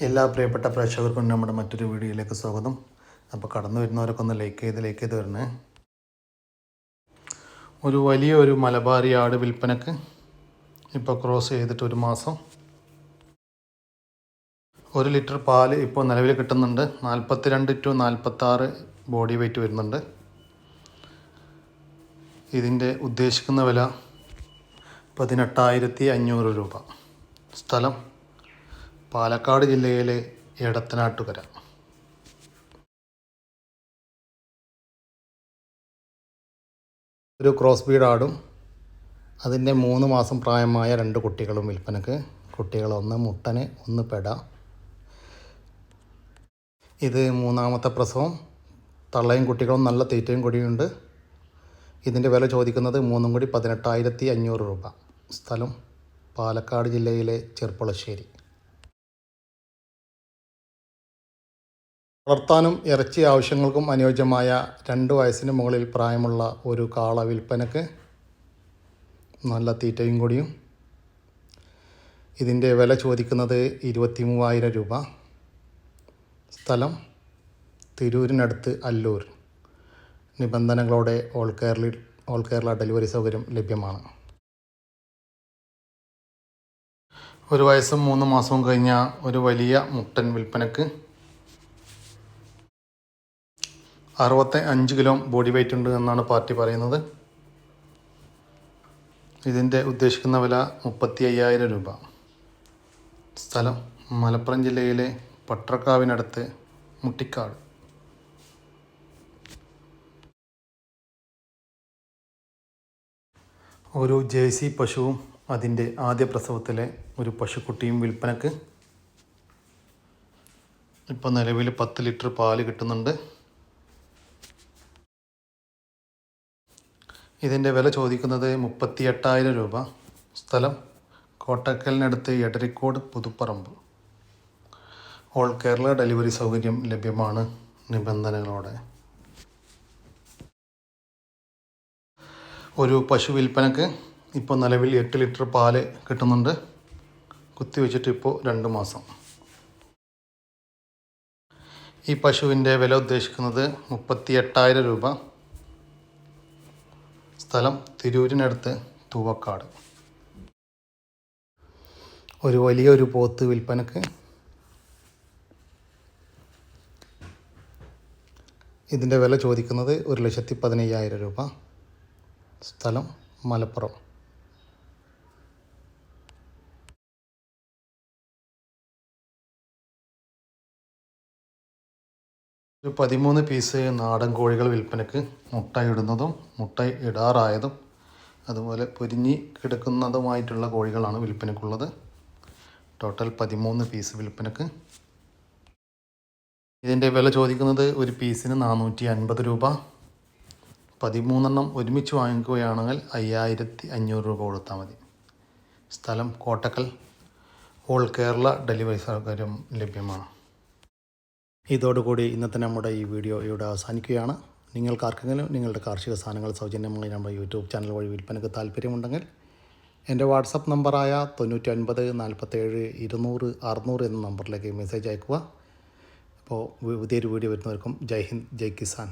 എല്ലാ പ്രിയപ്പെട്ട പ്രേക്ഷകർക്കും നമ്മുടെ മറ്റൊരു വീഡിയോയിലേക്ക് സ്വാഗതം. അപ്പോൾ കടന്നു വരുന്നവരൊക്കെ ഒന്ന് ലൈക്ക് ചെയ്ത് ലൈക്ക് ചെയ്ത് വരണേ. ഒരു വലിയ ഒരു മലബാറി ആട് വിൽപ്പനക്ക് ഇപ്പോൾ ക്രോസ് ചെയ്തിട്ട് ഒരു മാസം. ഒരു ലിറ്റർ പാൽ ഇപ്പോൾ നിലവിൽ കിട്ടുന്നുണ്ട്. നാൽപ്പത്തിരണ്ട് ടു നാൽപ്പത്താറ് ബോഡി വെയിറ്റ് വരുന്നുണ്ട്. ഇതിന്റെ ഉദ്ദേശിക്കുന്ന വില പതിനെട്ടായിരത്തി അഞ്ഞൂറ് രൂപ. സ്ഥലം പാലക്കാട് ജില്ലയിലെ എടത്തനാട്ടുകര. ഒരു ക്രോസ് ബീഡ് ആടും. അതിന്റെ മൂന്ന് മാസം പ്രായമായ രണ്ട് കുട്ടികളും വിൽപ്പനക്ക്. കുട്ടികളൊന്ന് മുട്ടന് ഒന്ന് പെട. ഇത് മൂന്നാമത്തെ പ്രസവം. തള്ളയും കുട്ടികളും നല്ല തീറ്റയും കൂടിയുണ്ട് ഇതിന്റെ വില ചോദിക്കുന്നത് മൂന്നും കൂടി പതിനെട്ടായിരത്തി അഞ്ഞൂറ് രൂപ. സ്ഥലം പാലക്കാട് ജില്ലയിലെ ചെർപ്പുളശ്ശേരി. വളർത്താനും ഇറച്ചി ആവശ്യങ്ങൾക്കും അനുയോജ്യമായ രണ്ട് വയസ്സിന് മുകളിൽ പ്രായമുള്ള ഒരു കാള വിൽപ്പനക്ക് നല്ല തീറ്റയും കൂടിയും. ഇതിന്റെ വില ചോദിക്കുന്നത് ഇരുപത്തി മൂവായിരം രൂപ. സ്ഥലം തിരൂരിനടുത്ത് അല്ലൂർ. നിബന്ധനകളോടെ all Kerala all Kerala delivery സൗകര്യം ലഭ്യമാണ്. ഒരു വയസ്സും മൂന്ന് മാസവും കഴിഞ്ഞ ഒരു വലിയ മുട്ടൻ വിൽപ്പനക്ക് അറുപത്തി അഞ്ച് കിലോ ബോഡി വെയിറ്റ് ഉണ്ട് എന്നാണ് പാർട്ടി പറയുന്നത്. ഇതിന്റെ ഉദ്ദേശിക്കുന്ന വില മുപ്പത്തി അയ്യായിരം രൂപ. സ്ഥലം മലപ്പുറം ജില്ലയിലെ പട്രക്കാവിനടുത്ത് മുട്ടിക്കാട്. ഒരു ജേഴ്സി പശുവും അതിന്റെ ആദ്യ പ്രസവത്തിലെ ഒരു പശുക്കുട്ടിയും വിൽപ്പനക്ക്. ഇപ്പോൾ നിലവിൽ പത്ത് ലിറ്റർ പാൽ കിട്ടുന്നുണ്ട്. ഇതിന്റെ വില ചോദിക്കുന്നത് മുപ്പത്തി എട്ടായിരം രൂപ. സ്ഥലം കോട്ടക്കലിനടുത്ത് എടരിക്കോട് പുതുപ്പറമ്പ്. ഓൾ കേരള ഡെലിവറി സൗകര്യം ലഭ്യമാണ് നിബന്ധനകളോടെ. ഒരു പശു വിൽപ്പനക്ക് ഇപ്പോൾ നിലവിൽ എട്ട് ലിറ്റർ പാൽ കിട്ടുന്നുണ്ട്. കുത്തിവെച്ചിട്ട് ഇപ്പോൾ രണ്ട് മാസം. ഈ പശുവിന്റെ വില ഉദ്ദേശിക്കുന്നത് മുപ്പത്തി എട്ടായിരം രൂപ. സ്ഥലം തിരൂരിനടുത്ത് തൂവക്കാട്. ഒരു വലിയൊരു പോത്ത് വിൽപ്പനക്ക് ഇതിന്റെ വില ചോദിക്കുന്നത് ഒരു ലക്ഷത്തി പതിനയ്യായിരം രൂപ. സ്ഥലം മലപ്പുറം. ഒരു പതിമൂന്ന് പീസ് നാടൻ കോഴികൾ വിൽപ്പനക്ക് മുട്ട ഇടുന്നതും മുട്ട ഇടാറായതും അതുപോലെ പൊരിഞ്ഞി കിടക്കുന്നതുമായിട്ടുള്ള കോഴികളാണ് വിൽപ്പനക്കുള്ളത്. ടോട്ടൽ പതിമൂന്ന് പീസ് വിൽപ്പനക്ക്. ഇതിന്റെ വില ചോദിക്കുന്നത് ഒരു പീസിന് നാനൂറ്റി അൻപത് രൂപ. പതിമൂന്നെണ്ണം ഒരുമിച്ച് വാങ്ങിക്കുകയാണെങ്കിൽ അയ്യായിരത്തി അഞ്ഞൂറ് രൂപ കൊടുത്താൽ മതി. സ്ഥലം കോട്ടക്കൽ. ഓൾ കേരള ഡെലിവറി സൗകര്യം ലഭ്യമാണ്. ഇതോടുകൂടി ഇന്നത്തെ നമ്മുടെ ഈ വീഡിയോ ഇവിടെ അവസാനിക്കുകയാണ്. നിങ്ങൾക്കാർക്കെങ്കിലും നിങ്ങളുടെ കാർഷിക സാധനങ്ങൾ സൗജന്യമായി നമ്മുടെ യൂട്യൂബ് ചാനൽ വഴി വിൽപ്പനയ്ക്ക് താല്പര്യമുണ്ടെങ്കിൽ എന്റെ വാട്സപ്പ് നമ്പറായ തൊണ്ണൂറ്റി ഒൻപത് നാൽപ്പത്തേഴ് ഇരുന്നൂറ് അറുന്നൂറ് എന്ന നമ്പറിലേക്ക് മെസ്സേജ് അയക്കുക. അപ്പോൾ പുതിയൊരു വീഡിയോ വരുന്നവർക്കും ജയ് ഹിന്ദ് ജയ് കിസാൻ.